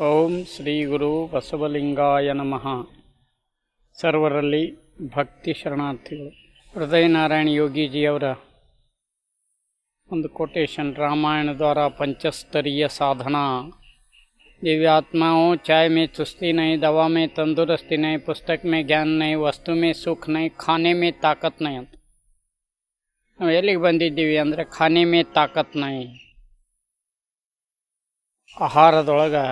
ಓಂ ಶ್ರೀ ಗುರು ಬಸವಲಿಂಗಾಯ ನಮಃ ಸರ್ವರಲ್ಲಿ ಭಕ್ತಿ ಶರಣಾರ್ಥಿಗಳು ಹೃದಯನಾರಾಯಣ ಯೋಗೀಜಿಯವರ ಒಂದು ಕೊಟೇಶನ್ ರಾಮಾಯಣ ದ್ವಾರ पंचस्तरीय साधना दिव्यात्माओं चाय में चुस्ती नहीं दवा में तंदुरुस्ती नहीं पुस्तक में ज्ञान नहीं वस्तु में सुख नहीं खाने में ताकत नहीं ಅಂತ ನಾವು ಎಲ್ಲಿಗೆ ಬಂದಿದ್ದೀವಿ ಅಂದರೆ ಖಾನೆ ಮೇ ತಾಕತ್ ನೈ ಆಹಾರದೊಳಗೆ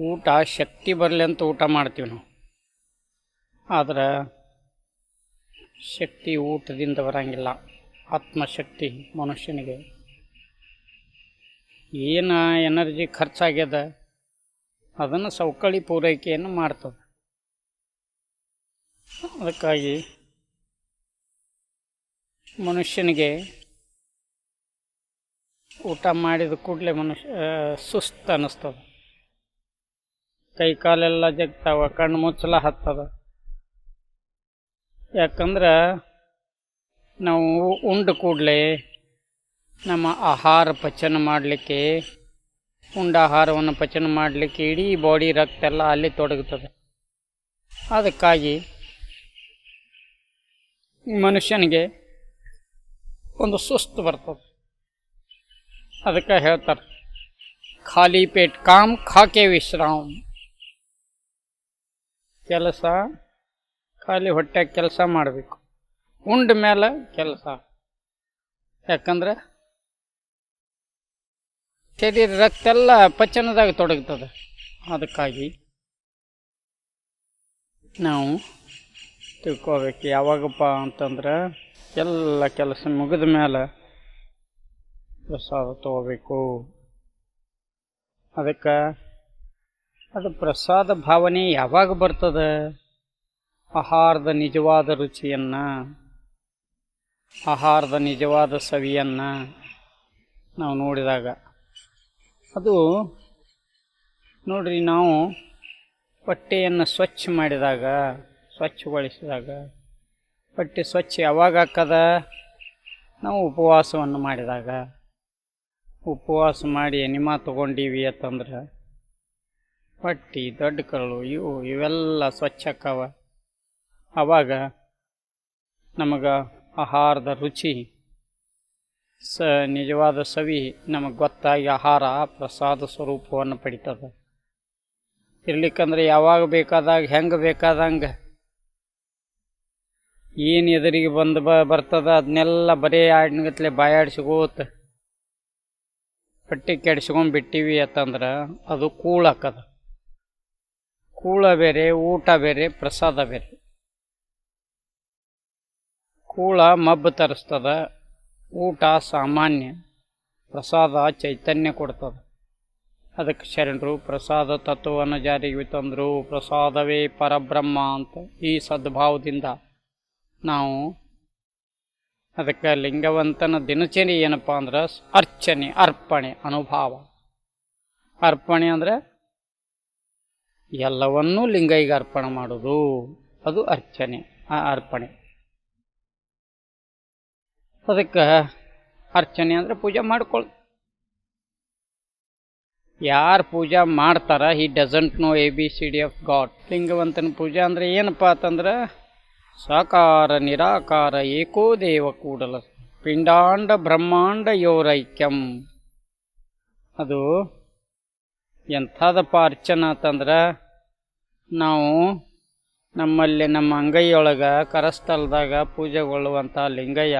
ಊಟ ಶಕ್ತಿ ಬರಲಿ ಅಂತ ಊಟ ಮಾಡ್ತೀವಿ ನಾವು. ಆದರೆ ಶಕ್ತಿ ಊಟದಿಂದ ಬರಂಗಿಲ್ಲ. ಆತ್ಮಶಕ್ತಿ ಮನುಷ್ಯನಿಗೆ. ಏನು ಎನರ್ಜಿ ಖರ್ಚಾಗ್ಯದ, ಅದನ್ನು ಸವಕಳಿ ಪೂರೈಕೆಯನ್ನು ಮಾಡ್ತದೆ. ಅದಕ್ಕಾಗಿ ಮನುಷ್ಯನಿಗೆ ಊಟ ಮಾಡಿದ ಕೂಡಲೇ ಮನುಷ್ಯ ಸುಸ್ತು ಅನ್ನಿಸ್ತದೆ ಕೈ ಕಾಲೆಲ್ಲ ಜಗ್ತಾವ, ಕಣ್ಣು ಮುಚ್ಚಲ ಹತ್ತದ. ಯಾಕಂದ್ರೆ ನಾವು ಉಂಡ ಕೂಡಲೇ ನಮ್ಮ ಆಹಾರ ಪಚನ ಮಾಡಲಿಕ್ಕೆ, ಉಂಡ ಆಹಾರವನ್ನು ಪಚನ ಮಾಡಲಿಕ್ಕೆ ಇಡೀ ಬಾಡಿ ರಕ್ತ ಎಲ್ಲ ಅಲ್ಲಿ ತೊಡಗುತ್ತದೆ. ಅದಕ್ಕಾಗಿ ಮನುಷ್ಯನಿಗೆ ಒಂದು ಸುಸ್ತು ಬರ್ತದೆ. ಅದಕ್ಕೆ ಹೇಳ್ತಾರೆ, ಖಾಲಿ ಪೇಟ್ ಕಾಮ್, ಖಾಕೆ ವಿಶ್ರಾಮ್. ಕೆಲಸ, ಖಾಲಿ ಹೊಟ್ಟೆ ಕೆಲಸ ಮಾಡಬೇಕು. ಉಂಡ ಮೇಲೆ ಕೆಲಸ. ಯಾಕಂದ್ರೆ ಶರೀರ ರಕ್ತ ಎಲ್ಲ ಪಚನದಾಗ ತೊಡಗ್ತದೆ. ಅದಕ್ಕಾಗಿ ನಾವು ತಿಳ್ಕೋಬೇಕು, ಯಾವಾಗಪ್ಪ ಅಂತಂದ್ರೆ ಎಲ್ಲ ಕೆಲಸ ಮುಗಿದ ಮೇಲೆ ಪ್ರಸಾದ ತಗೋಬೇಕು. ಅದಕ್ಕೆ ಅದು ಪ್ರಸಾದ ಭಾವನೆ ಯಾವಾಗ ಬರ್ತದೆ? ಆಹಾರದ ನಿಜವಾದ ರುಚಿಯನ್ನು, ಆಹಾರದ ನಿಜವಾದ ಸವಿಯನ್ನು ನಾವು ನೋಡಿದಾಗ. ಅದು ನೋಡ್ರಿ, ನಾವು ಹೊಟ್ಟೆಯನ್ನು ಸ್ವಚ್ಛ ಮಾಡಿದಾಗ, ಸ್ವಚ್ಛಗೊಳಿಸಿದಾಗ, ಹೊಟ್ಟೆ ಸ್ವಚ್ಛ ಯಾವಾಗ ಹಾಕದ? ನಾವು ಉಪವಾಸವನ್ನು ಮಾಡಿದಾಗ. ಉಪವಾಸ ಮಾಡಿ ಎನಿಮಾ ತೊಗೊಂಡೀವಿ ಅಂತಂದ್ರೆ ಹೊಟ್ಟೆ ದೊಡ್ಡ ಕರಳು, ಇವು, ಇವೆಲ್ಲ ಸ್ವಚ್ಛಕ್ಕವ ಆವಾಗ ನಮಗೆ ಆಹಾರದ ರುಚಿ, ಸ, ನಿಜವಾದ ಸವಿ ನಮಗೆ ಗೊತ್ತಾಗಿ ಆಹಾರ ಪ್ರಸಾದ ಸ್ವರೂಪವನ್ನು ಪಡಿತದೆ. ಇರ್ಲಿಕ್ಕಂದ್ರೆ ಯಾವಾಗ ಬೇಕಾದಾಗ, ಹೆಂಗೆ ಬೇಕಾದಂಗೆ. ಏನು ಎದುರಿಗೆ ಬಂದು ಬ, ಬರ್ತದ ಅದನ್ನೆಲ್ಲ ಬರೀ ಆಡಿನಗತ್ಲೆ ಬಾಯಾಡಿಸ್ಕೋತ ಪಟ್ಟಿ ಕೆಡ್ಸ್ಕೊಂಡ್ ಬಿಟ್ಟಿವಿ ಅಂತಂದ್ರೆ ಅದು ಕೂಳಾಕದ ಕೂಳ ಬೇರೆ, ಊಟ ಬೇರೆ, ಪ್ರಸಾದ ಬೇರೆ. ಕೂಳ ಮಬ್ಬು ತರಿಸ್ತದ, ಊಟ ಸಾಮಾನ್ಯ, ಪ್ರಸಾದ ಚೈತನ್ಯ ಕೊಡ್ತದ. ಅದಕ್ಕೆ ಶರಣರು, ಪ್ರಸಾದ ತತ್ವವನ್ನು ಜಾರಿಗೆ ತಂದರು, ಪ್ರಸಾದವೇ ಪರಬ್ರಹ್ಮ ಅಂತ ಈ ಸದ್ಭಾವದಿಂದ ನಾವು ಅದಕ್ಕೆ ಲಿಂಗವಂತನ ದಿನಚರಿ ಏನಪ್ಪ ಅಂದ್ರೆ ಅರ್ಚನೆ, ಅರ್ಪಣೆ, ಅನುಭವ. ಅರ್ಪಣೆ ಅಂದರೆ ಎಲ್ಲವನ್ನೂ ಲಿಂಗೈಗೆ ಅರ್ಪಣೆ ಮಾಡೋದು ಅದು ಅರ್ಚನೆ, ಆ ಅರ್ಪಣೆ. ಅದಕ್ಕೆ ಅರ್ಚನೆ ಅಂದರೆ ಪೂಜೆ ಮಾಡ್ಕೊಳ್. ಯಾರು ಪೂಜಾ ಮಾಡ್ತಾರ he doesn't know A B C D of God ಲಿಂಗವಂತನ ಪೂಜೆ ಅಂದರೆ ಏನಪ್ಪ ಅಂತಂದ್ರೆ, ಸಾಕಾರ, ನಿರಾಕಾರ, ಏಕೋ ದೇವ ಕೂಡಲ, ಪಿಂಡಾಂಡ ಬ್ರಹ್ಮಾಂಡ ಯೋರೈಕ್ಯಂ. ಅದು ಎಂಥದಪ್ಪ ಅರ್ಚನ ಅಂತಂದ್ರೆ ನಾವು ನಮ್ಮಲ್ಲಿ ನಮ್ಮ ಅಂಗೈಯೊಳಗೆ ಕರಸ್ಥಲದಾಗ ಪೂಜೆಗೊಳ್ಳುವಂಥ ಲಿಂಗಯ್ಯ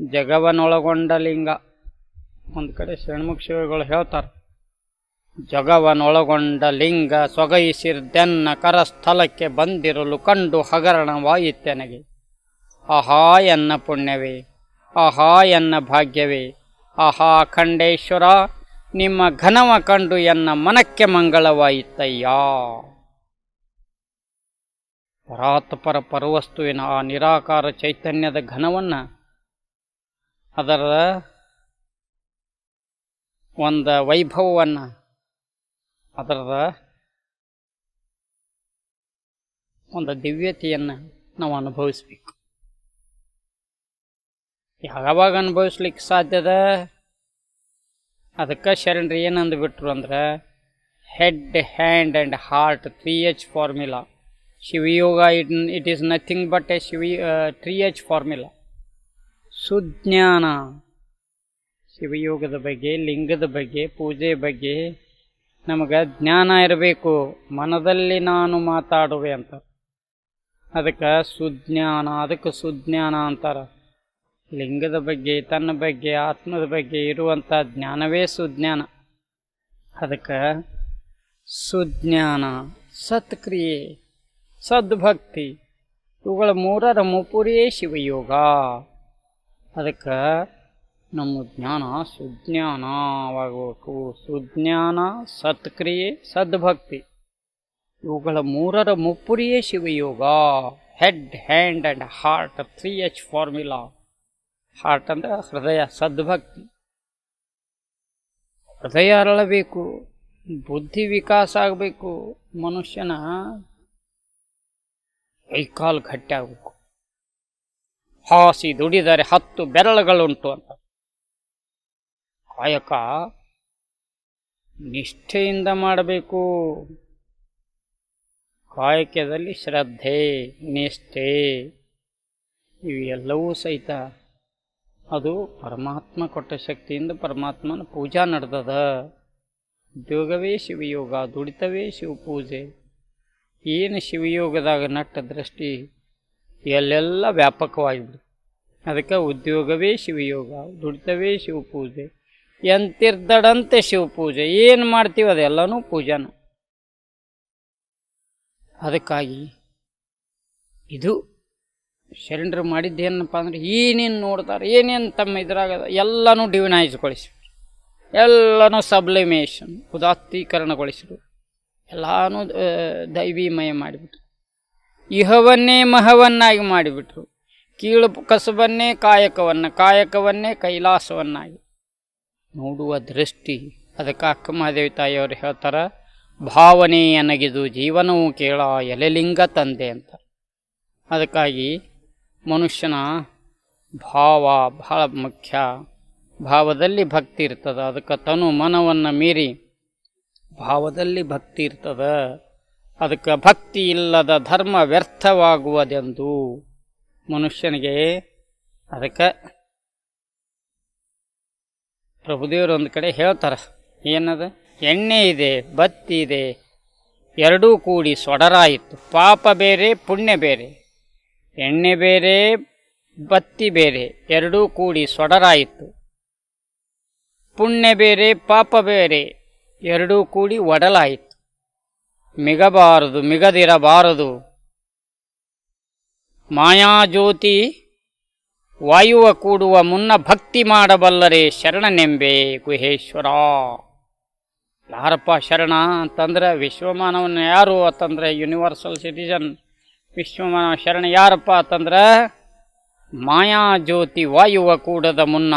ಜಗವನೊಳಗೊಂಡ ಲಿಂಗ. ಒಂದು ಕಡೆ ಷಣ್ಮುಖ ಶಿವಗಳು ಹೇಳ್ತಾರೆ, ಜಗವನೊಳಗೊಂಡ ಲಿಂಗ ಸೊಗೈಸಿರ್ದೆನ್ನ ಕರಸ್ಥಲಕ್ಕೆ ಬಂದಿರಲು ಕಂಡು ಹಗರಣವಾಯಿತೆನಗೆ. ಆಹಾ ಎನ್ನ ಪುಣ್ಯವೇ, ಆಹಾ ಎನ್ನ ಭಾಗ್ಯವೇ, ಆಹಾ ಖಂಡೇಶ್ವರ ನಿಮ್ಮ ಘನವ ಕಂಡು ಎನ್ನ ಮನಕ್ಕೆ ಮಂಗಳವಾಯಿತಯ್ಯ? ಪರಾತ್ಪರ ಪರವಸ್ತುವಿನ ಆ ನಿರಾಕಾರ ಚೈತನ್ಯದ ಘನವನ್ನು ಅದರ ಒಂದು ವೈಭವವನ್ನು ಅದರದ ಒಂದು ದಿವ್ಯತೆಯನ್ನು ನಾವು ಅನುಭವಿಸ್ಬೇಕು. ಯಾವಾಗ ಅನುಭವಿಸ್ಲಿಕ್ಕೆ ಸಾಧ್ಯದ ಅದಕ್ಕೆ ಶರಣರು ಏನಂದು ಬಿಟ್ರು ಅಂದ್ರೆ head hand and heart three H formula Shivayoga it it is nothing but a Shiva three H formula ಸುಜ್ಞಾನ. ಶಿವಯೋಗದ ಬಗ್ಗೆ, ಲಿಂಗದ ಬಗ್ಗೆ, ಪೂಜೆ ಬಗ್ಗೆ ನಮಗೆ ಜ್ಞಾನ ಇರಬೇಕು. ಮನದಲ್ಲಿ ನಾನು ಮಾತಾಡುವೆ ಅಂತ. ಅದಕ್ಕೆ ಸುಜ್ಞಾನ ಅದಕ್ಕೆ ಸುಜ್ಞಾನ ಅಂತಾರ. ಲಿಂಗದ ಬಗ್ಗೆ, ತನ್ನ ಬಗ್ಗೆ, ಆತ್ಮದ ಬಗ್ಗೆ ಇರುವಂಥ ಜ್ಞಾನವೇ ಸುಜ್ಞಾನ. ಅದಕ್ಕೆ ಸುಜ್ಞಾನ, ಸತ್ಕ್ರಿಯೆ, ಸದ್ಭಕ್ತಿ, ಇವುಗಳ ಮೂರರ ಮುಪುರಿಯೇ ಶಿವಯೋಗ. ಅದಕ್ಕೆ ನಮ್ಮ ಜ್ಞಾನ ಸುಜ್ಞಾನವಾಗಬೇಕು. ಸುಜ್ಞಾನ, ಸತ್ಕ್ರಿಯೆ, ಸದ್ಭಕ್ತಿ. ಇವುಗಳ ಮೂರರ ಮುಪ್ಪುರಿಯೇ ಶಿವಯೋಗ. Head hand and heart three H formula heart ಅಂದರೆ ಹೃದಯ, ಸದ್ಭಕ್ತಿ. ಹೃದಯ ಅರಳಬೇಕು, ಬುದ್ಧಿ ವಿಕಾಸ ಆಗಬೇಕು, ಮನುಷ್ಯನ ಕೈಕಾಲು ಗಟ್ಟಿ ಆಗಬೇಕು. ಹಾಸಿ ದುಡಿದರೆ ಹತ್ತು ಬೆರಳುಗಳುಂಟು ಅಂತ. ಕಾಯಕ ನಿಷ್ಠೆಯಿಂದ ಮಾಡಬೇಕು. ಕಾಯಕದಲ್ಲಿ ಶ್ರದ್ಧೆ, ನಿಷ್ಠೆ, ಇವೆಲ್ಲವೂ ಸಹಿತ ಅದು ಪರಮಾತ್ಮ ಕೊಟ್ಟ ಶಕ್ತಿಯಿಂದ ಪರಮಾತ್ಮನ ಪೂಜಾ ನಡೆದದ. ಉದ್ಯೋಗವೇ ಶಿವಯೋಗ, ದುಡಿತವೇ ಶಿವಪೂಜೆ. ಏನು ಶಿವಯೋಗದಾಗ ನಟ್ಟ ದೃಷ್ಟಿ ಎಲ್ಲೆಲ್ಲ ವ್ಯಾಪಕವಾಗಿಬಿಡು ಅದಕ್ಕೆ ಉದ್ಯೋಗವೇ ಶಿವಯೋಗ, ದುಡಿತವೇ ಶಿವಪೂಜೆ, ಎಂತಿರ್ದಡಂತೆ ಶಿವಪೂಜೆ. ಏನು ಮಾಡ್ತೀವಿ ಅದೆಲ್ಲನೂ ಪೂಜಾನ. ಅದಕ್ಕಾಗಿ ಇದು ಶರಣರು ಮಾಡಿದ್ದೇನಪ್ಪ ಅಂದ್ರೆ, ಏನೇನು ನೋಡ್ತಾರೆ, ಏನೇನು ತಮ್ಮ ಇದ್ರಾಗ ಎಲ್ಲನೂ ಡಿವಿನೈಸ್ಗೊಳಿಸಿ. ಎಲ್ಲನೂ ಸಬ್ಲಿಮೇಷನ್ ಉದಾತ್ತೀಕರಣಗೊಳಿಸಿರು ಎಲ್ಲನೂ ದೈವೀಮಯ ಮಾಡಿಬಿಟ್ರು. ಇಹವನ್ನೇ ಮಹವನ್ನಾಗಿ ಮಾಡಿಬಿಟ್ರು. ಕೀಳು ಕಸಬನ್ನೇ ಕಾಯಕವನ್ನು, ಕಾಯಕವನ್ನೇ ಕೈಲಾಸವನ್ನಾಗಿ. ನೋಡುವ ದೃಷ್ಟಿ, ಅದಕ್ಕೆ ಅಕ್ಕ ಮಹಾದೇವಿ ತಾಯಿಯವರು ಹೇಳ್ತಾರೆ, ಭಾವನೆ ನನಗಿದು ಜೀವನವು ಕೇಳ ಎಲೆಲಿಂಗ ತಂದೆ ಅಂತ. ಅದಕ್ಕಾಗಿ ಮನುಷ್ಯನ ಭಾವ ಬಹಳ ಮುಖ್ಯ. ಭಾವದಲ್ಲಿ ಭಕ್ತಿ ಇರ್ತದೆ. ಅದಕ್ಕೆ ತನು ಮನವನ್ನು ಮೀರಿ ಭಾವದಲ್ಲಿ ಭಕ್ತಿ ಇರ್ತದ. ಅದಕ್ಕೆ ಭಕ್ತಿ ಇಲ್ಲದ ಧರ್ಮ ವ್ಯರ್ಥವಾಗುವುದೆಂದು ಮನುಷ್ಯನಿಗೆ ಅದಕ್ಕೆ ಪ್ರಭುದೇವರು ಕಡೆ ಹೇಳ್ತಾರೆ. ಏನದ? ಎಣ್ಣೆ ಇದೆ, ಬತ್ತಿ ಇದೆ, ಎರಡೂ ಕೂಡಿ ಸೊಡರಾಯಿತು. ಪಾಪ ಬೇರೆ, ಪುಣ್ಯ ಬೇರೆ. ಎಣ್ಣೆ ಬೇರೆ, ಬತ್ತಿ ಬೇರೆ, ಎರಡೂ ಕೂಡಿ ಸೊಡರಾಯಿತು. ಪುಣ್ಯ ಬೇರೆ, ಪಾಪ ಬೇರೆ, ಎರಡೂ ಕೂಡಿ ಒಡಲಾಯಿತು. ಮಿಗಬಾರದು, ಮಿಗದಿರಬಾರದು. ಮಾಯಾಜ್ಯೋತಿ ವಾಯುವ ಕೂಡುವ ಮುನ್ನ ಭಕ್ತಿ ಮಾಡಬಲ್ಲರೆ ಶರಣನೆಂಬೆ ಗುಹೇಶ್ವರ ಯಾರಪ್ಪ ಶರಣ ಅಂತಂದ್ರೆ ವಿಶ್ವಮಾನವನ ಯಾರು ಅಂತಂದ್ರೆ ಯೂನಿವರ್ಸಲ್ ಸಿಟಿಜನ್ ವಿಶ್ವಮಾನವ ಶರಣ ಯಾರಪ್ಪ ಅಂತಂದ್ರೆ ಮಾಯಾಜ್ಯೋತಿ ವಾಯುವ ಕೂಡದ ಮುನ್ನ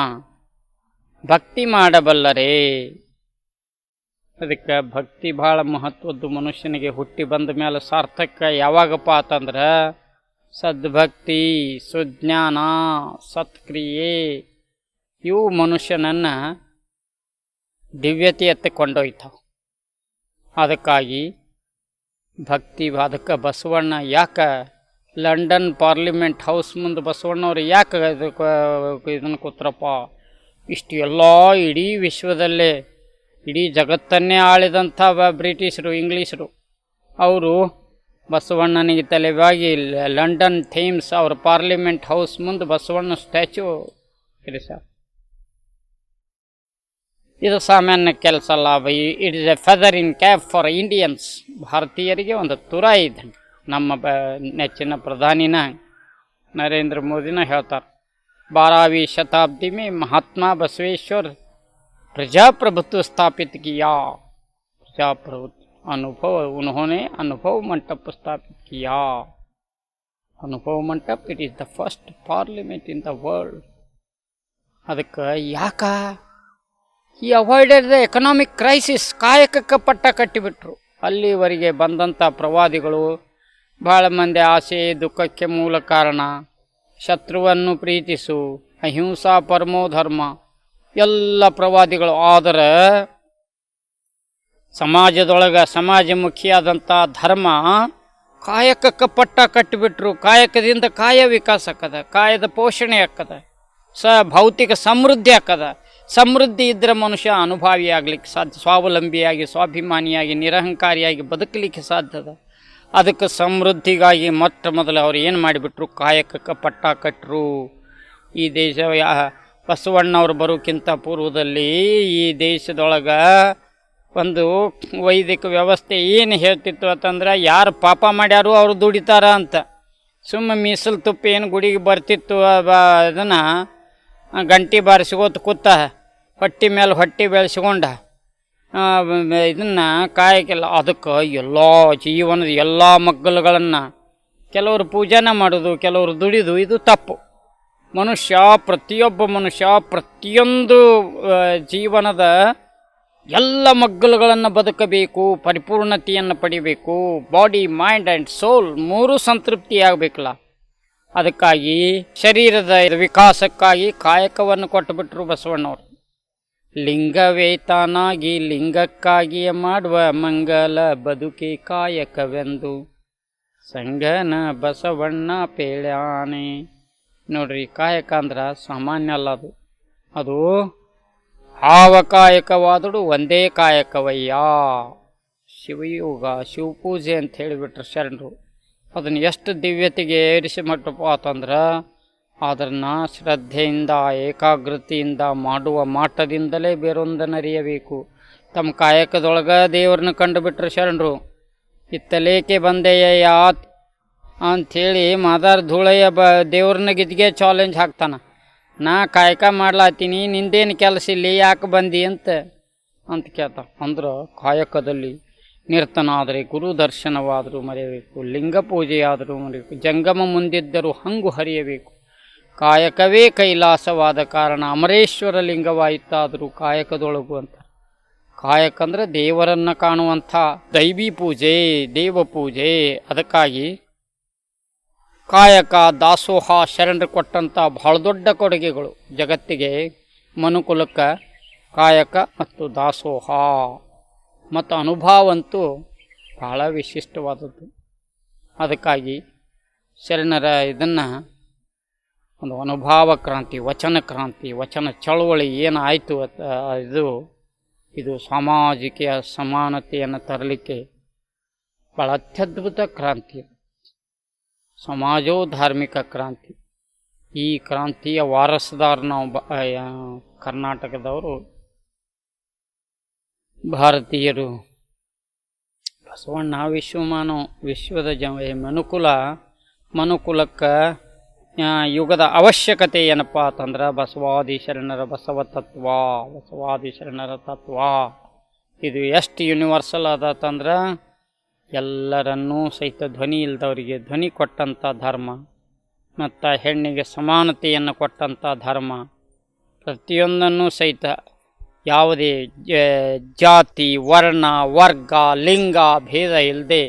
ಭಕ್ತಿ ಮಾಡಬಲ್ಲರೇ. ಅದಕ್ಕೆ ಭಕ್ತಿ ಭಾಳ ಮಹತ್ವದ್ದು ಮನುಷ್ಯನಿಗೆ ಹುಟ್ಟಿ ಬಂದ ಮೇಲೆ ಸಾರ್ಥಕ ಯಾವಾಗಪ್ಪ ಅಂತಂದ್ರೆ ಸದ್ಭಕ್ತಿ, ಸುಜ್ಞಾನ, ಸತ್ಕ್ರಿಯೆ, ಇವು ಮನುಷ್ಯನನ್ನು ದಿವ್ಯತೆಯತ್ತ ಕೊಂಡೊಯ್ತಾವೆ ಅದಕ್ಕಾಗಿ ಭಕ್ತಿ ಅದಕ್ಕೆ ಬಸವಣ್ಣ, ಯಾಕೆ ಲಂಡನ್ ಪಾರ್ಲಿಮೆಂಟ್ ಹೌಸ್ ಮುಂದೆ ಬಸವಣ್ಣವ್ರು ಯಾಕೆ ಇದನ್ನು ಕೂತ್ರಪ್ಪ? ಇಷ್ಟು ಎಲ್ಲ ಇಡೀ ವಿಶ್ವದಲ್ಲೇ, ಇಡೀ ಜಗತ್ತನ್ನೇ ಆಳಿದಂಥ ಬ್ರಿಟಿಷರು, ಇಂಗ್ಲೀಷರು. ಅವರು ಬಸವಣ್ಣನಿಗೆ ತಲೆಬಾಗಿ ಲಂಡನ್ ಥೇಮ್ಸ್ ಅವ್ರ ಪಾರ್ಲಿಮೆಂಟ್ ಹೌಸ್ ಮುಂದೆ ಬಸವಣ್ಣ ಸ್ಟ್ಯಾಚ್ಯೂ ಇರಿಸ್ಯಾರ ಇದು ಸಾಮಾನ್ಯ ಕೆಲಸ ಅಲ್ಲ it is a feather in cap for Indians ಭಾರತೀಯರಿಗೆ ಒಂದು ತುರಾಯಿ ಇದ್ದಂಗೆ ನಮ್ಮ ಬ ನೆಚ್ಚಿನ ಪ್ರಧಾನಿನ ನರೇಂದ್ರ ಮೋದಿನ ಹೇಳ್ತಾರೆ बारहवीं शताब्दी में महात्मा बसवेश्वर प्रजाप्रभुत्व स्थापित किया प्रजाप्रभुत्व अनुभव उन्होंने अनुभव मंडप स्थापित किया Anubhava Mantapa it is the first parliament in the world ಅದಕ್ಕೆ ಯಾಕ ಈ ಅವಾಯ್ಡೆಡ್ ದ ಎಕನಾಮಿಕ್ ಕ್ರೈಸಿಸ್ ಕಾಯಕಕ್ಕೆ ಪಟ್ಟ ಕಟ್ಟಿಬಿಟ್ರು. ಅಲ್ಲಿವರೆಗೆ ಬಂದಂಥ ಪ್ರವಾದಿಗಳು ಭಾಳ ಮಂದಿ ಆಸೆ, ದುಃಖಕ್ಕೆ ಮೂಲ ಕಾರಣ. ಶತ್ರುವನ್ನು ಪ್ರೀತಿಸು, ಅಹಿಂಸಾ ಪರಮೋ ಧರ್ಮ. ಎಲ್ಲ ಪ್ರವಾದಿಗಳು. ಆದರೆ ಸಮಾಜದೊಳಗೆ ಸಮಾಜಮುಖಿಯಾದಂಥ ಧರ್ಮ ಕಾಯಕಕ್ಕೆ ಪಟ್ಟ ಕಟ್ಟಿಬಿಟ್ರು. ಕಾಯಕದಿಂದ ಕಾಯ ವಿಕಾಸ ಆಕ್ಕದ ಕಾಯದ ಪೋಷಣೆ ಆಕ್ಕದ ಸ ಭೌತಿಕ ಸಮೃದ್ಧಿ ಆಕ್ಕದ ಸಮೃದ್ಧಿ ಇದ್ದರೆ ಮನುಷ್ಯ ಅನುಭಾವಿ ಆಗ್ಲಿಕ್ಕೆ ಸಾಧ್ಯ, ಸ್ವಾವಲಂಬಿಯಾಗಿ, ಸ್ವಾಭಿಮಾನಿಯಾಗಿ, ನಿರಹಂಕಾರಿಯಾಗಿ ಬದುಕಲಿಕ್ಕೆ ಸಾಧ್ಯದ. ಅದಕ್ಕೆ ಸಮೃದ್ಧಿಗಾಗಿ ಮೊಟ್ಟ ಮೊದಲು ಅವ್ರು ಏನು ಮಾಡಿಬಿಟ್ರು? ಕಾಯಕಕ್ಕೆ ಪಟ್ಟ ಕಟ್ಟರು ಈ ದೇಶ ಬಸವಣ್ಣವ್ರು ಬರೋಕ್ಕಿಂತ ಪೂರ್ವದಲ್ಲಿ ಈ ದೇಶದೊಳಗೆ ಒಂದು ವೈದಿಕ ವ್ಯವಸ್ಥೆ ಏನು ಹೇಳ್ತಿತ್ತು ಅಂತಂದ್ರೆ, ಯಾರು ಪಾಪ ಮಾಡ್ಯಾರು ಅವರು ದುಡಿತಾರ ಅಂತ. ಸುಮ್ಮ ಮೀಸಲು ತುಪ್ಪ ಏನು ಗುಡಿಗೆ ಬರ್ತಿತ್ತು ಅದನ್ನು ಗಂಟಿ ಬಾರಿಸ್ಕೋತ ಕೂತ. ಹೊಟ್ಟಿ ಮೇಲೆ ಹೊಟ್ಟೆ ಬೆಳೆಸ್ಕೊಂಡ ಇದನ್ನು ಕಾಯಕ್ಕೆಲ್ಲ ಅದಕ್ಕೆ ಎಲ್ಲ ಜೀವನದ ಎಲ್ಲ ಮಗ್ಗಲುಗಳನ್ನು ಕೆಲವರು ಪೂಜೆನ ಮಾಡೋದು, ಕೆಲವರು ದುಡಿದು, ಇದು ತಪ್ಪು. ಮನುಷ್ಯ, ಪ್ರತಿಯೊಬ್ಬ ಮನುಷ್ಯ, ಪ್ರತಿಯೊಂದು ಜೀವನದ ಎಲ್ಲ ಮಗ್ಗಲುಗಳನ್ನು ಬದುಕಬೇಕು, ಪರಿಪೂರ್ಣತೆಯನ್ನು ಪಡಿಬೇಕು ಬಾಡಿ ಮೈಂಡ್ ಆ್ಯಂಡ್ ಸೋಲ್ ಮೂರು ಸಂತೃಪ್ತಿಯಾಗಬೇಕಲ್ಲ. ಅದಕ್ಕಾಗಿ ಶರೀರದ ವಿಕಾಸಕ್ಕಾಗಿ ಕಾಯಕವನ್ನು ಕೊಟ್ಟುಬಿಟ್ರು ಬಸವಣ್ಣವರು. ಲಿಂಗವೇತನಾಗಿ ಲಿಂಗಕ್ಕಾಗಿಯೇ ಮಾಡುವ ಮಂಗಲ ಬದುಕಿ ಕಾಯಕವೆಂದು. ಸಂಗನ ಬಸವಣ್ಣ ಪೇಳ್ಯಾನೆ. ನೋಡ್ರಿ, ಕಾಯಕ ಅಂದ್ರೆ ಸಾಮಾನ್ಯ ಅಲ್ಲ ಅದು. ಅದು ಆವ ಕಾಯಕವಾದಡು ಒಂದೇ ಕಾಯಕವಯ್ಯ. ಶಿವಯೋಗ, ಶಿವಪೂಜೆ ಅಂತ ಹೇಳಿಬಿಟ್ರು ಶರಣರು. ಅದನ್ನು ಎಷ್ಟು ದಿವ್ಯತೆಗೆ ಏರಿಸಿ ಮಟ್ಟಪ್ಪ ಅಂತಂದ್ರೆ ಅದನ್ನು ಶ್ರದ್ಧೆಯಿಂದ, ಏಕಾಗ್ರತೆಯಿಂದ ಮಾಡುವ ಮಾಟದಿಂದಲೇ ಬೇರೊಂದನ್ನರಿಯಬೇಕು ತಮ್ಮ ಕಾಯಕದೊಳಗೆ ದೇವ್ರನ್ನ ಕಂಡುಬಿಟ್ರೆ ಶರಣರು. ಇತ್ತಲೇಕೆ ಬಂದೆಯ ಅಂಥೇಳಿ ಮಾದಾರ್ ಧೂಳಯ್ಯ ಬ, ದೇವ್ರನ್ನ ಗಿದ್ಗೆ ಚಾಲೆಂಜ್ ಹಾಕ್ತಾನೆ. ನಾ ಕಾಯಕ ಮಾಡ್ಲಾತೀನಿ, ನಿಂದೇನು ಕೆಲಸ ಇಲ್ಲಿ, ಯಾಕೆ ಬಂದಿ ಅಂತ ಅಂತ ಕೇಳ್ತ ಅಂದ್ರೆ ಕಾಯಕದಲ್ಲಿ ನಿರ್ತನಾದರೆ ಗುರು ದರ್ಶನವಾದರೂ ಮರೆಯಬೇಕು, ಲಿಂಗ ಪೂಜೆಯಾದರೂ ಮರೆಯಬೇಕು, ಜಂಗಮ ಮುಂದಿದ್ದರೂ ಹಂಗು ಹರಿಯಬೇಕು. ಕಾಯಕವೇ ಕೈಲಾಸವಾದ ಕಾರಣ ಅಮರೇಶ್ವರ ಲಿಂಗವಾಯಿತಾದರೂ ಕಾಯಕದೊಳಗು ಅಂತ. ಕಾಯಕ ಅಂದರೆ ದೇವರನ್ನು ಕಾಣುವಂಥ ದೈವಿ ಪೂಜೆ, ದೇವ ಪೂಜೆ, ಅದಕ್ಕಾಗಿ ಕಾಯಕ, ದಾಸೋಹ, ಶರಣರು ಕೊಟ್ಟಂಥ ಬಹಳ ದೊಡ್ಡ ಕೊಡುಗೆಗಳು ಜಗತ್ತಿಗೆ ಮನುಕುಲಕ್ಕೆ, ಕಾಯಕ ಮತ್ತು ದಾಸೋಹ. ಮತ್ತು ಅನುಭವ ಅಂತೂ ಬಹಳ ವಿಶಿಷ್ಟವಾದದ್ದು. ಅದಕ್ಕಾಗಿ ಶರಣರ ಇದನ್ನು ಒಂದು ಅನುಭಾವ ಕ್ರಾಂತಿ, ವಚನ ಕ್ರಾಂತಿ, ವಚನ ಚಳವಳಿ ಏನಾಯಿತು ಇದು ಇದು ಸಾಮಾಜಿಕ ಸಮಾನತೆಯನ್ನು ತರಲಿಕ್ಕೆ ಭಾಳ ಅತ್ಯದ್ಭುತ ಕ್ರಾಂತಿ. ಸಮಾಜೋ ಧಾರ್ಮಿಕ ಕ್ರಾಂತಿ. ಈ ಕ್ರಾಂತಿಯ ವಾರಸದಾರ ನಾವು ಬ ಕರ್ನಾಟಕದವರು ಭಾರತೀಯರು. ಬಸವಣ್ಣ ವಿಶ್ವಮಾನವ ವಿಶ್ವದ ಜನ ಮನುಕುಲ, ಮನುಕುಲಕ್ಕೆ ಯುಗದ ಅವಶ್ಯಕತೆ ಏನಪ್ಪ ಅಂತಂದ್ರೆ ಬಸವಾದಿ ಶರಣರ ಬಸವ ತತ್ವ, ಬಸವಾದಿ ಶರಣರ ತತ್ವ. ಇದು ಎಷ್ಟು ಯೂನಿವರ್ಸಲ್ ಅದಂದ್ರೆ ಎಲ್ಲರನ್ನೂ ಸಹಿತ ಧ್ವನಿ ಇಲ್ದವರಿಗೆ ಧ್ವನಿ ಕೊಟ್ಟಂಥ ಧರ್ಮ, ಮತ್ತು ಹೆಣ್ಣಿಗೆ ಸಮಾನತೆಯನ್ನು ಕೊಟ್ಟಂಥ ಧರ್ಮ, ಪ್ರತಿಯೊಂದನ್ನು ಸಹಿತ ಯಾವುದೇ ಜಾತಿ, ವರ್ಣ, ವರ್ಗ, ಲಿಂಗ, ಭೇದ ಇಲ್ಲದೆ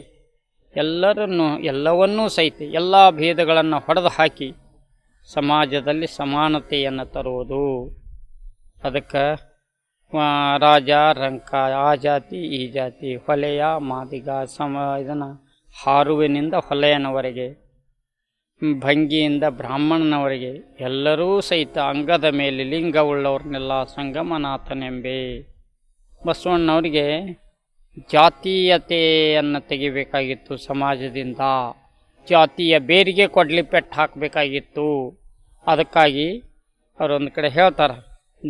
ಎಲ್ಲರನ್ನು, ಎಲ್ಲವನ್ನೂ ಸಹಿತ ಎಲ್ಲ ಭೇದಗಳನ್ನು ಹೊಡೆದು ಹಾಕಿ ಸಮಾಜದಲ್ಲಿ ಸಮಾನತೆಯನ್ನು ತರುವುದು. ಅದಕ್ಕೆ ರಾಜ, ರಂಕ ಆ ಜಾತಿ ಈ ಜಾತಿ ಹೊಲೆಯ, ಮಾದಿಗ, ಸಮ, ಇದನ್ನು ಹಾರುವಿನಿಂದ ಹೊಲೆಯನವರೆಗೆ, ಭಂಗಿಯಿಂದ ಬ್ರಾಹ್ಮಣನವರೆಗೆ ಎಲ್ಲರೂ ಸಹಿತ ಅಂಗದ ಮೇಲೆ ಲಿಂಗವುಳ್ಳವ್ರನ್ನೆಲ್ಲ ಸಂಗಮನಾಥನೆಂಬೆ. ಬಸವಣ್ಣವರಿಗೆ ಜಾತೀಯತೆಯನ್ನು ತೆಗಿಬೇಕಾಗಿತ್ತು ಸಮಾಜದಿಂದ. ಜಾತಿಯ ಬೇರಿಗೆ ಕೊಡ್ಲಿ ಪೆಟ್ಟು ಹಾಕಬೇಕಾಗಿತ್ತು. ಅದಕ್ಕಾಗಿ ಅವರೊಂದು ಕಡೆ ಹೇಳ್ತಾರೆ,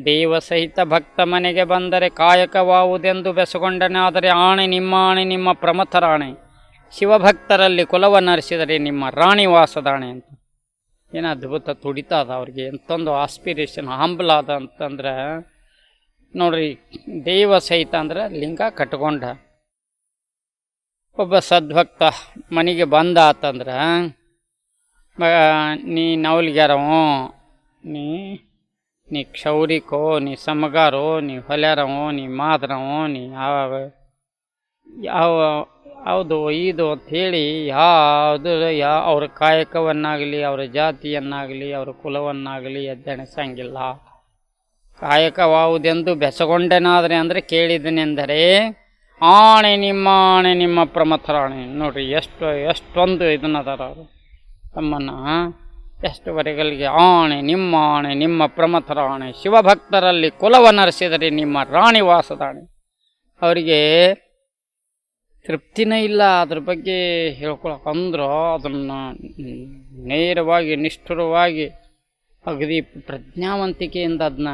ದೇವ ಸಹಿತ ಭಕ್ತ ಮನೆಗೆ ಬಂದರೆ ಕಾಯಕವಾವುದೆಂದು ಬೆಸಗೊಂಡನೆ ಆದರೆ ಆಣೆ ನಿಮ್ಮ ಆಣೆ, ನಿಮ್ಮ ಪ್ರಮಥರಾಣೆ. ಶಿವಭಕ್ತರಲ್ಲಿ ಕುಲವನ್ನರಿಸಿದರೆ ನಿಮ್ಮ ರಾಣಿ ರಾಣಿವಾಸದಾಣೆ ಅಂತ. ಏನು ಅದ್ಭುತ ತುಡಿತದ ಅವ್ರಿಗೆ, ಎಂತೊಂದು ಆಸ್ಪಿರೇಷನ್ ಹಂಬಲ ಅದ ಅಂತಂದ್ರೆ ನೋಡ್ರಿ, ದೈವ ಸಹಿತ ಅಂದ್ರೆ ಲಿಂಗ ಕಟ್ಕೊಂಡ. ಒಬ್ಬ ಸದ್ಭಕ್ತ ಮನೆಗೆ ಬಂದ ಆತಂದ್ರೆ ನೀ ನವಲ್ಗ್ಯಾರವೋ, ನೀ ನೀ ಕ್ಷೌರಿಕೋ, ನೀ ಸಮಗಾರೋ, ನೀ ಹೊಲ್ಯಾರವೋ, ನೀ ಮಾದ್ರವೋ, ನೀ ಯಾವ ಯಾವ ಹೌದು ಇದು ಅಂಥೇಳಿ ಯಾವುದು, ಯಾ, ಅವ್ರ ಕಾಯಕವನ್ನಾಗಲಿ, ಅವರ ಜಾತಿಯನ್ನಾಗಲಿ, ಅವರ ಕುಲವನ್ನಾಗಲಿ ಎದ್ದೆಣಿಸಂಗಿಲ್ಲ. ಕಾಯಕವಾವುದೆಂದು ಬೆಸಗೊಂಡೆನಾದರೆ ಅಂದರೆ ಕೇಳಿದನೆಂದರೆ, ಆಣೆ ನಿಮ್ಮ ಆಣೆ ನಿಮ್ಮ ಪ್ರಮಥರಾಣೆ. ನೋಡ್ರಿ, ಎಷ್ಟು, ಎಷ್ಟೊಂದು ಇದನ್ನದಾರ ಅವರು ತಮ್ಮನ್ನು ಎಷ್ಟುವರೆಗಳಿಗೆ ಆಣೆ ನಿಮ್ಮ ಆಣೆ ನಿಮ್ಮ ಪ್ರಮಥರಾಣೆ, ಶಿವಭಕ್ತರಲ್ಲಿ ಕುಲವನರಿಸಿದರೆ ನಿಮ್ಮ ರಾಣಿ ವಾಸದಾಣೆ. ಅವರಿಗೆ ತೃಪ್ತಿನೇ ಇಲ್ಲ ಅದ್ರ ಬಗ್ಗೆ ಹೇಳ್ಕೊಳಕ್ಕೆ ಅದನ್ನು ನೇರವಾಗಿ ನಿಷ್ಠುರವಾಗಿ ಅಗದಿ ಪ್ರಜ್ಞಾವಂತಿಕೆಯಿಂದ ಅದನ್ನ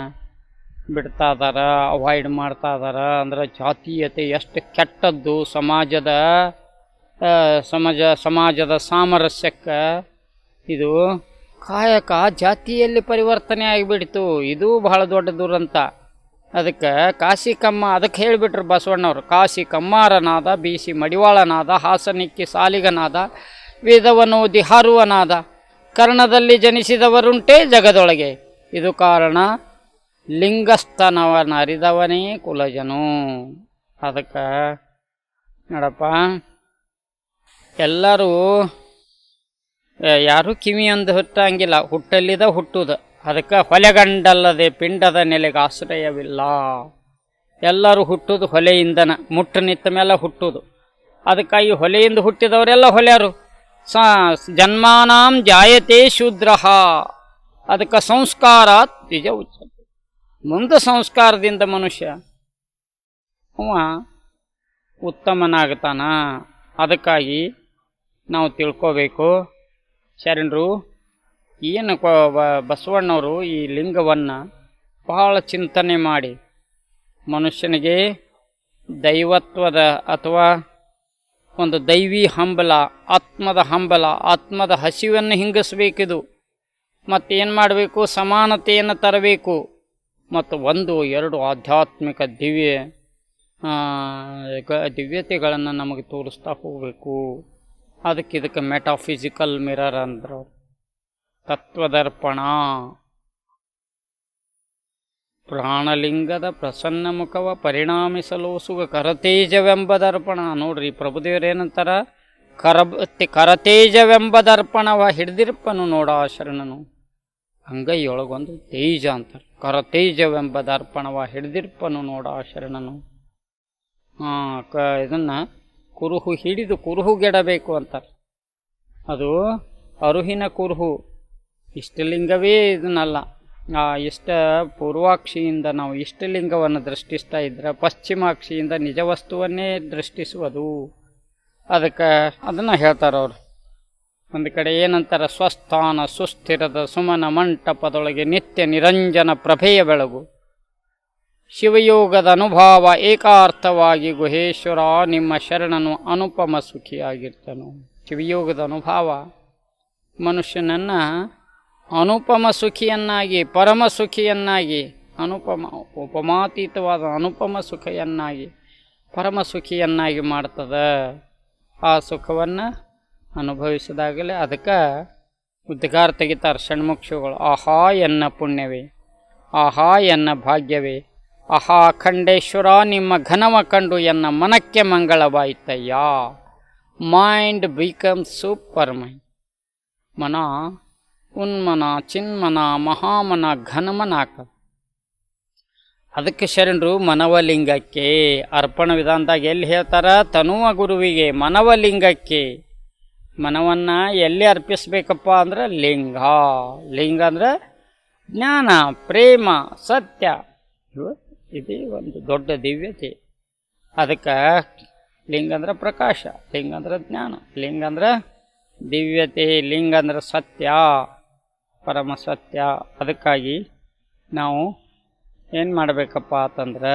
ಬಿಡ್ತಾ ಇದಾರ ಅವಾಯ್ಡ್ ಮಾಡ್ತಾ ಇದಾರ ಅಂದ್ರೆ ಜಾತೀಯತೆ ಎಷ್ಟು ಕೆಟ್ಟದ್ದು ಸಮಾಜದ ಸಮಾಜ, ಸಮಾಜದ ಸಾಮರಸ್ಯಕ್ಕೆ ಇದು ಕಾಯಕ ಜಾತಿಯಲ್ಲಿ ಪರಿವರ್ತನೆ ಆಗಿಬಿಡ್ತು. ಇದು ಬಹಳ ದೊಡ್ಡ ದುರಂತ. ಅದಕ್ಕೆ ಕಾಶಿ ಕಮ್ಮ ಅದಕ್ಕೆ ಹೇಳಿಬಿಟ್ರು ಬಸವಣ್ಣವರು ಕಾಶಿ ಕಮ್ಮಾರನಾದ ಬೀಸಿ ಮಡಿವಾಳನಾದ, ಹಾಸನಿಕ್ಕಿ ಸಾಲಿಗನಾದ ವೇದವನೋದಿ ಹಾರುವನಾದ ಕರ್ಣದಲ್ಲಿ ಜನಿಸಿದವರುಂಟೇ ಜಗದೊಳಗೆ. ಇದು ಕಾರಣ ಲಿಂಗಸ್ಥನವನರಿದವನೇ ಕುಲಜನು. ಅದಕ್ಕೆ ನೋಡಪ್ಪ, ಎಲ್ಲರೂ ಯಾರೂ ಕಿವಿ ಕಿವಿಯೊಂದು ಹುಟ್ಟಂಗಿಲ್ಲ. ಹುಟ್ಟಲ್ಲಿದ ಹುಟ್ಟುದು. ಅದಕ್ಕೆ ಹೊಲೆಗಂಡಲ್ಲದೆ ಪಿಂಡದ ನೆಲೆಗೆ ಆಶ್ರಯವಿಲ್ಲ. ಎಲ್ಲರೂ ಹುಟ್ಟುದು ಹೊಲೆಯಿಂದನ. ಮುಟ್ಟ ನಿತ್ತ ಮೇಲೆ ಹುಟ್ಟುದು. ಅದಕ್ಕಾಗಿ ಹೊಲೆಯಿಂದ ಹುಟ್ಟಿದವರೆಲ್ಲ ಹೊಲೆಯರು. ಸ, ಜನ್ಮಾನಾಂ ಜಾಯತೆ ಶೂದ್ರ. ಅದಕ್ಕೆ ಸಂಸ್ಕಾರ ನಿಜ ಉಚ್ಚತೆ ಮುಂದೆ ಸಂಸ್ಕಾರದಿಂದ ಮನುಷ್ಯ ಅವ ಉತ್ತಮನಾಗ್ತಾನ? ಅದಕ್ಕಾಗಿ ನಾವು ತಿಳ್ಕೋಬೇಕು. ಶರಣರು ಏನು ಬಸವಣ್ಣವರು ಈ ಲಿಂಗವನ್ನು ಬಹಳ ಚಿಂತನೆ ಮಾಡಿ, ಮನುಷ್ಯನಿಗೆ ದೈವತ್ವದ ಅಥವಾ ಒಂದು ದೈವಿ ಹಂಬಲ, ಆತ್ಮದ ಹಂಬಲ, ಆತ್ಮದ ಹಸಿವನ್ನು ಹಿಂಗಿಸ್ಬೇಕಿದು. ಮತ್ತೇನು ಮಾಡಬೇಕು? ಸಮಾನತೆಯನ್ನು ತರಬೇಕು. ಮತ್ತು ಒಂದು, ಎರಡು ಆಧ್ಯಾತ್ಮಿಕ ದಿವ್ಯ ದಿವ್ಯತೆಗಳನ್ನು ನಮಗೆ ತೋರಿಸ್ತಾ ಹೋಗಬೇಕು. ಅದಕ್ಕೆ ಇದಕ್ಕೆ ಮೆಟಾಫಿಸಿಕಲ್ ಮಿರರ್ ಅಂದರು. ತತ್ವದರ್ಪಣ. ಪ್ರಾಣಲಿಂಗದ ಪ್ರಸನ್ನ ಮುಖವ ಪರಿಣಾಮಿಸಲೋಸುಗ ಕರತೇಜವೆಂಬ ದರ್ಪಣ. ನೋಡ್ರಿ ಪ್ರಭುದೇವರೇನಂತಾರ ಕರ ಕರತೇಜವೆಂಬ ದರ್ಪಣವ ಹಿಡ್ದಿರ್ಪನು ನೋಡ ಶರಣನು. ಅಂಗೈಯೊಳಗೊಂದು ತೇಜ ಅಂತಾರೆ. ಕರತೇಜವೆಂಬ ದರ್ಪಣವ ಹಿಡಿದಿರ್ಪನು ನೋಡ ಶರಣನು. ಕ, ಇದನ್ನು ಕುರುಹು ಹಿಡಿದು ಕುರುಹುಗೆಡಬೇಕು ಅಂತಾರೆ. ಅದು ಅರುಹಿನ ಕುರುಹು. ಇಷ್ಟಲಿಂಗವೇ ಇದನ್ನಲ್ಲ. ಆ, ಇಷ್ಟ ಪೂರ್ವಾಕ್ಷಿಯಿಂದ ನಾವು ಇಷ್ಟಲಿಂಗವನ್ನು ದೃಷ್ಟಿಸ್ತಾ ಇದ್ದರೆ ಪಶ್ಚಿಮಾಕ್ಷಿಯಿಂದ ನಿಜ ವಸ್ತುವನ್ನೇ ದೃಷ್ಟಿಸುವುದು. ಅದಕ್ಕೆ ಅದನ್ನು ಹೇಳ್ತಾರೆ ಅವರು ಒಂದು ಕಡೆ ಏನಂತಾರೆ, ಸ್ವಸ್ಥಾನ, ಸುಸ್ಥಿರದ, ಸುಮನ ಮಂಟಪದೊಳಗೆ ನಿತ್ಯ ನಿರಂಜನ ಪ್ರಭೆಯ ಬೆಳಗು. ಶಿವಯೋಗದ ಅನುಭವ ಏಕಾರ್ಥವಾಗಿ ಗುಹೇಶ್ವರ ನಿಮ್ಮ ಶರಣನು ಅನುಪಮ ಸುಖಿಯಾಗಿರ್ತನು. ಶಿವಯೋಗದ ಅನುಭವ, ಮನುಷ್ಯನನ್ನು ಅನುಪಮ ಸುಖಿಯನ್ನಾಗಿ, ಪರಮ ಸುಖಿಯನ್ನಾಗಿ, ಅನುಪಮ, ಉಪಮಾತೀತವಾದ ಅನುಪಮ ಸುಖಿಯನ್ನಾಗಿ, ಪರಮ ಸುಖಿಯನ್ನಾಗಿ ಮಾಡ್ತದೆ. ಆ ಸುಖವನ್ನು ಅನುಭವಿಸಿದಾಗಲೇ ಅದಕ್ಕೆ ಉದ್ಗಾರ ತೆಗಿತಾರೆ ಷಣ್ಮುಕ್ಷಗಳು. ಆಹಾ ಎನ್ನ ಪುಣ್ಯವೇ, ಆಹಾ ಎನ್ನ ಭಾಗ್ಯವೇ, ಆಹಾ ಖಂಡೇಶ್ವರ ನಿಮ್ಮ ಘನವ ಕಂಡು ಎನ್ನ ಮನಕ್ಕೆ ಮಂಗಳವಾಯಿತಯ್ಯ. ಮೈಂಡ್ ಬಿಕಮ್ ಸೂಪರ್ ಮೈಂಡ್ ಮನ ಉನ್ಮನ, ಚಿನ್ಮನ, ಮಹಾಮನ, ಘನಮನ ಅದಕ್ಕೆ ಶರಣರು ಮನವಲಿಂಗಕ್ಕೆ ಅರ್ಪಣ ವಿಧಾನದಾಗ ಎಲ್ಲಿ ಹೇಳ್ತಾರ? ತನುವ ಗುರುವಿಗೆ ಮನವಲಿಂಗಕ್ಕೆ ಮನವನ್ನು ಎಲ್ಲಿ ಅರ್ಪಿಸ್ಬೇಕಪ್ಪ ಅಂದ್ರೆ ಲಿಂಗ. ಲಿಂಗ ಅಂದ್ರೆ ಜ್ಞಾನ, ಪ್ರೇಮ, ಸತ್ಯ. ಇದು ಒಂದು ದೊಡ್ಡ ದಿವ್ಯತೆ ಅದಕ್ಕೆ ಲಿಂಗ ಅಂದ್ರೆ ಪ್ರಕಾಶ, ಲಿಂಗ ಅಂದ್ರೆ ಜ್ಞಾನ, ಲಿಂಗ ಅಂದ್ರೆ ದಿವ್ಯತೆ, ಲಿಂಗ ಅಂದ್ರೆ ಸತ್ಯ, ಪರಮ ಸತ್ಯ. ಅದಕ್ಕಾಗಿ ನಾವು ಏನು ಮಾಡಬೇಕಪ್ಪ ಅಂತಂದ್ರೆ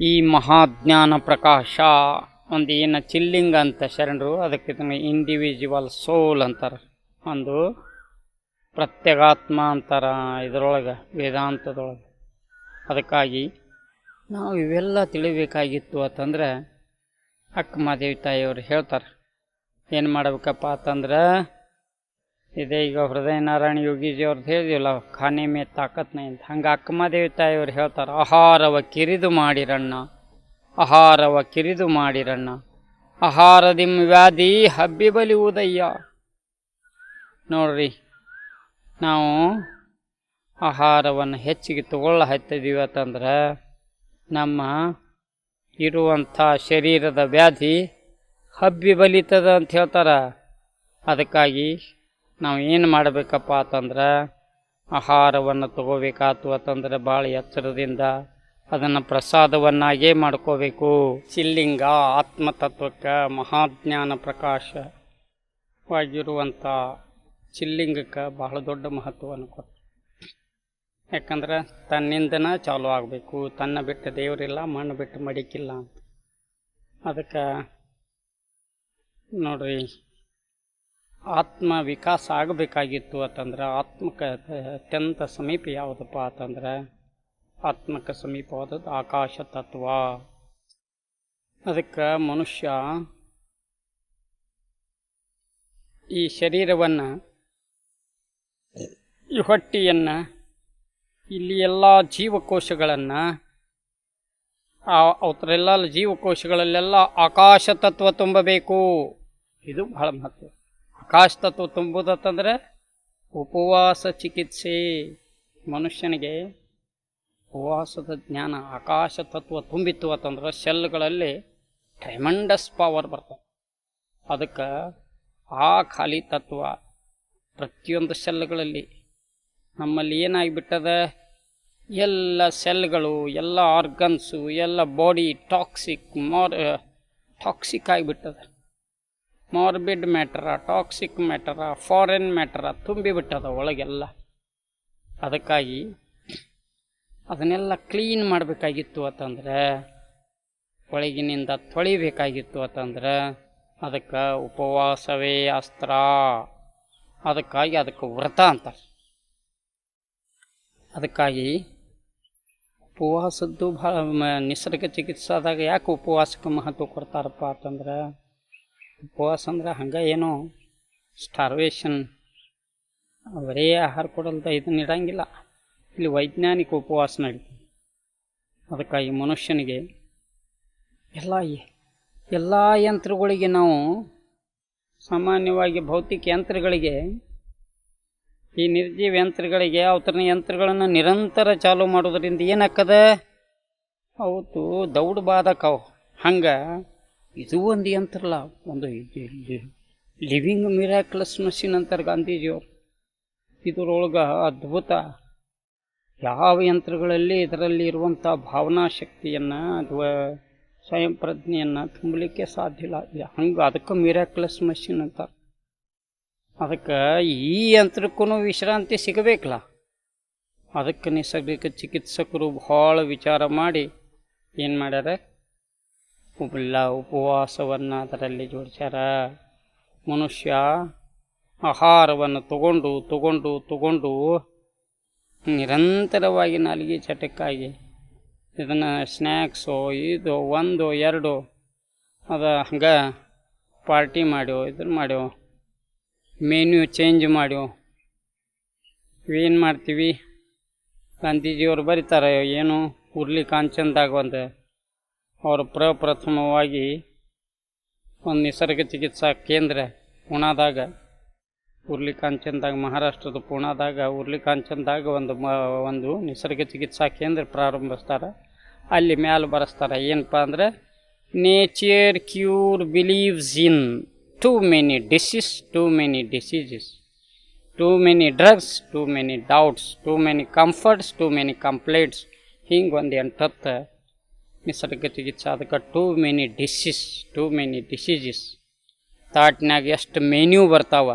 ಈ ಮಹಾಜ್ಞಾನ ಪ್ರಕಾಶ. ಒಂದು ಏನು ಚಿಲ್ಲಿಂಗ್ ಅಂತ ಶರಣರು, ಅದಕ್ಕೆ ಇಂಡಿವಿಜುವಲ್ ಸೋಲ್ ಅಂತಾರೆ. ಒಂದು ಪ್ರತ್ಯಗಾತ್ಮ ಅಂತಾರ ಇದರೊಳಗೆ, ವೇದಾಂತದೊಳಗೆ. ಅದಕ್ಕಾಗಿ ನಾವು ಇವೆಲ್ಲ ತಿಳಿಬೇಕಾಗಿತ್ತು ಅಂತಂದ್ರೆ ಅಕ್ಕ ಮಾದೇವಿ ತಾಯಿಯವರು ಹೇಳ್ತಾರೆ. ಏನು ಮಾಡಬೇಕಪ್ಪ ಅಂತಂದ್ರೆ, ಇದೇ ಈಗ ಹೃದಯ ನಾರಾಯಣ ಯೋಗೀಜಿ ಅವ್ರದ್ದು ಹೇಳಿದಿಲ್ಲ ಖಾನೆ ಮೇ ಅಂತ. ಹಂಗೆ ಅಕ್ಕಮದೇವಿ ತಾಯಿಯವರು ಹೇಳ್ತಾರೆ, ಆಹಾರವ ಕಿರಿದು ಮಾಡಿರಣ್ಣ. ಆಹಾರವ ಕಿರಿದು ಮಾಡಿರಣ್ಣ. ಆಹಾರದಿಂ ವ್ಯಾಧಿ ಹಬ್ಬಿ ಬಲಿಯುವುದಯ್ಯ ನೋಡ್ರಿ, ನಾವು ಆಹಾರವನ್ನು ಹೆಚ್ಚಿಗೆ ತಗೊಳ್ಳ ಹತ್ತಿದೀವಿ ಅಂತಂದ್ರೆ ನಮ್ಮ ಇರುವಂಥ ಶರೀರದ ವ್ಯಾಧಿ ಹಬ್ಬಿ ಬಲಿತದ ಅಂತ ಹೇಳ್ತಾರೆ. ಅದಕ್ಕಾಗಿ ನಾವು ಏನು ಮಾಡಬೇಕಪ್ಪ ಅಂತಂದ್ರೆ ಆಹಾರವನ್ನು ತಗೋಬೇಕಾತು ಅಂತಂದ್ರೆ ಭಾಳ ಎಚ್ಚರದಿಂದ ಅದನ್ನು ಪ್ರಸಾದವನ್ನಾಗೇ ಮಾಡ್ಕೋಬೇಕು. ಚಿಲ್ಲಿಂಗ ಆತ್ಮತತ್ವಕ್ಕೆ ಮಹಾಜ್ಞಾನ ಪ್ರಕಾಶವಾಗಿರುವಂಥ ಚಿಲ್ಲಿಂಗಕ್ಕೆ ಬಹಳ ದೊಡ್ಡ ಮಹತ್ವವನ್ನು ಕೊಟ್ಟು ಯಾಕಂದ್ರೆ ತನ್ನಿಂದನ ಚಾಲು ಆಗಬೇಕು, ತನ್ನ ಬಿಟ್ಟು ದೇವರಿಲ್ಲ, ಮಣ್ಣು ಬಿಟ್ಟು ಮಡಿಕಿಲ್ಲ ಅಂತ. ಅದಕ್ಕೆ ನೋಡ್ರಿ, ಆತ್ಮ ವಿಕಾಸ ಆಗಬೇಕಾಗಿತ್ತು ಅಂತಂದ್ರೆ ಆತ್ಮಕ್ಕೆ ಅತ್ಯಂತ ಸಮೀಪ ಯಾವುದಪ್ಪ ಅಂತಂದ್ರೆ ಆತ್ಮಕ್ಕೆ ಸಮೀಪವಾದದ್ದು ಆಕಾಶ ತತ್ವ. ಅದಕ್ಕೆ ಮನುಷ್ಯ ಈ ಶರೀರವನ್ನು, ಈ ಹೊಟ್ಟೆಯನ್ನು, ಇಲ್ಲಿ ಎಲ್ಲ ಜೀವಕೋಶಗಳನ್ನು ಅವತ್ರೆಲ್ಲ ಜೀವಕೋಶಗಳಲ್ಲೆಲ್ಲ ಆಕಾಶ ತತ್ವ ತುಂಬಬೇಕು. ಇದು ಬಹಳ ಮಹತ್ವ. ಆಕಾಶ ತತ್ವ ತುಂಬುದಂತಂದ್ರೆ ಉಪವಾಸ ಚಿಕಿತ್ಸೆ. ಮನುಷ್ಯನಿಗೆ ಉಪವಾಸದ ಜ್ಞಾನ ಆಕಾಶ ತತ್ವ ತುಂಬಿತ್ತು ಅಂತಂದ್ರೆ ಸೆಲ್ಗಳಲ್ಲಿ ಟ್ರೆಮಂಡಸ್ ಪವರ್ ಬರ್ತದೆ. ಅದಕ್ಕೆ ಆ ಖಾಲಿ ತತ್ವ ಪ್ರತಿಯೊಂದು ಸೆಲ್ಗಳಲ್ಲಿ ನಮ್ಮಲ್ಲಿ ಏನಾಗಿಬಿಟ್ಟದ? ಎಲ್ಲ ಸೆಲ್ಗಳು ಎಲ್ಲ ಆರ್ಗನ್ಸು ಎಲ್ಲ ಬಾಡಿ ಟಾಕ್ಸಿಕ್ ಮಾರ್ toxic ಆಗಿಬಿಟ್ಟದೆ. Morbid matter toxic matter foreign matter ತುಂಬಿಬಿಟ್ಟದ ಒಳಗೆಲ್ಲ. ಅದಕ್ಕಾಗಿ ಅದನ್ನೆಲ್ಲ ಕ್ಲೀನ್ ಮಾಡಬೇಕಾಗಿತ್ತು ಅಂತಂದ್ರೆ, ಒಳಗಿನಿಂದ ತೊಳಿಬೇಕಾಗಿತ್ತು ಅಂತಂದ್ರೆ, ಅದಕ್ಕೆ ಉಪವಾಸವೇ ಅಸ್ತ್ರ. ಅದಕ್ಕಾಗಿ ಅದಕ್ಕೆ ವ್ರತ ಅಂತಾರೆ. ಅದಕ್ಕಾಗಿ ಉಪವಾಸದ್ದು ಭಾಳ ನಿಸರ್ಗ ಚಿಕಿತ್ಸಾದಾಗ ಯಾಕೆ ಉಪವಾಸಕ್ಕೆ ಮಹತ್ವ ಕೊಡ್ತಾರಪ್ಪ ಅಂತಂದ್ರೆ, ಉಪವಾಸ ಅಂದ್ರೆ ಹಂಗೆ ಏನೋ ಸ್ಟಾರ್ವೇಷನ್ ಬರೇ ಆಹಾರ ಕೊಡಲ್ದ ಇದನ್ನ ಇಡಂಗಿಲ್ಲ. ಇಲ್ಲಿ ವೈಜ್ಞಾನಿಕ ಉಪವಾಸ ನಡೀತದೆ ಅದಕ್ಕಾಗಿ ಮನುಷ್ಯನಿಗೆ ಎಲ್ಲ ಎಲ್ಲ ಯಂತ್ರಗಳಿಗೆ ನಾವು ಸಾಮಾನ್ಯವಾಗಿ ಭೌತಿಕ ಯಂತ್ರಗಳಿಗೆ ಈ ನಿರ್ಜೀವ ಯಂತ್ರಗಳಿಗೆ ಅವತರ ಯಂತ್ರಗಳನ್ನು ನಿರಂತರ ಚಾಲು ಮಾಡೋದ್ರಿಂದ ಏನಾಕ್ಕದ ಅವತ್ತು ದೌಡ್ ಬಾಧಕವು ಹಂಗೆ ಇದು ಒಂದು ಯಂತ್ರಲ್ಲ, ಒಂದು ಲಿವಿಂಗ್ ಮಿರಾಕ್ಲಸ್ ಮಷಿನ್ ಅಂತಾರೆ ಗಾಂಧೀಜಿಯವರು. ಇದರೊಳಗೆ ಅದ್ಭುತ ಯಾವ ಯಂತ್ರಗಳಲ್ಲಿ ಇದರಲ್ಲಿ ಇರುವಂಥ ಭಾವನಾ ಶಕ್ತಿಯನ್ನು ಅಥವಾ ಸ್ವಯಂ ಪ್ರಜ್ಞೆಯನ್ನು ತುಂಬಲಿಕ್ಕೆ ಸಾಧ್ಯ ಇಲ್ಲ. ಹಂಗೆ ಅದಕ್ಕೆ ಮಿರಾಕ್ಲಸ್ ಮಷಿನ್ ಅಂತಾರೆ. ಅದಕ್ಕೆ ಈ ಯಂತ್ರಕ್ಕೂ ವಿಶ್ರಾಂತಿ ಸಿಗಬೇಕಲ್ಲ. ಅದಕ್ಕೆ ನಿಸರ್ಗಿಕ ಚಿಕಿತ್ಸಕರು ಭಾಳ ವಿಚಾರ ಮಾಡಿ ಏನು ಮಾಡ್ಯಾರ? ಇಲ್ಲ ಉಪವಾಸವನ್ನು ಅದರಲ್ಲಿ ಜೋಡಿಸ್ಯಾರ. ಮನುಷ್ಯ ಆಹಾರವನ್ನು ತಗೊಂಡು ತಗೊಂಡು ತಗೊಂಡು ನಿರಂತರವಾಗಿ ನಾಲಿಗೆ ಚಟಕ್ಕಾಗಿ, ಇದನ್ನು ಸ್ನ್ಯಾಕ್ಸು ಇದು ಒಂದು, ಎರಡು, ಅದು ಹಂಗೆ ಪಾರ್ಟಿ ಮಾಡ್ಯೋ ಇದನ್ನು ಮಾಡ್ಯೋ, ಮೆನ್ಯೂ ಚೇಂಜ್ ಮಾಡ್ಯೋ. ಏನು ಮಾಡ್ತೀವಿ? ಗಾಂಧೀಜಿಯವರು ಬರೀತಾರೆ, ಏನು ಉರ್ಲಿ ಕಾಂಚನದಾಗ ಒಂದು ಅವರು ಪ್ರಪ್ರಥಮವಾಗಿ ಒಂದು ನಿಸರ್ಗ ಚಿಕಿತ್ಸಾ ಕೇಂದ್ರ ಪುಣಾದಾಗ ಉರ್ಲಿ ಕಾಂಚನದಾಗ ಮಹಾರಾಷ್ಟ್ರದ ಪುಣಾದಾಗ ಉರ್ಲಿ ಕಾಂಚನದಾಗ ಒಂದು ಮ, ಒಂದು ನಿಸರ್ಗ ಚಿಕಿತ್ಸಾ ಕೇಂದ್ರ ಪ್ರಾರಂಭಿಸ್ತಾರೆ. ಅಲ್ಲಿ ಮ್ಯಾಲೆ ಬರೆಸ್ತಾರೆ. ಏನಪ್ಪ ಅಂದರೆ nature cure believes in too many disease too many diseases too many drugs too many doubts too many comforts too many complaints ಹಿಂಗೆ ಒಂದು ಎಂಟತ್ತು ನಿಸರ್ಗ ಚಿಕಿತ್ಸೆ ಅದಕ್ಕೆ too many disease too many diseases ತಾಟ್ನಾಗ ಎಷ್ಟು ಮೆನ್ಯೂ ಬರ್ತಾವ?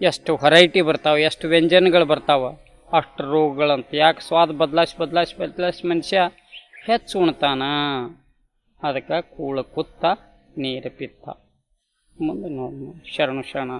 ಎಷ್ಟು ವೆರೈಟಿ ಬರ್ತಾವೆ, ಎಷ್ಟು ವ್ಯಂಜನಗಳು ಬರ್ತಾವೆ, ಅಷ್ಟು ರೋಗಗಳಂತ. ಯಾಕೆ ಸ್ವಾದ ಬದಲಾಯಿಸಿ ಬದಲಾಯಿಸಿ ಬದಲಾಯಿಸಿ ಮನುಷ್ಯ ಹೆಚ್ಚು ಉಣ್ತಾನ? ಅದಕ್ಕೆ ಕೂಳ ಕುತ್ತ, ನೀರು ಪಿತ್ತ. ಮುಂದೆ ನೋಡಿ, ಶರಣು ಶರಣ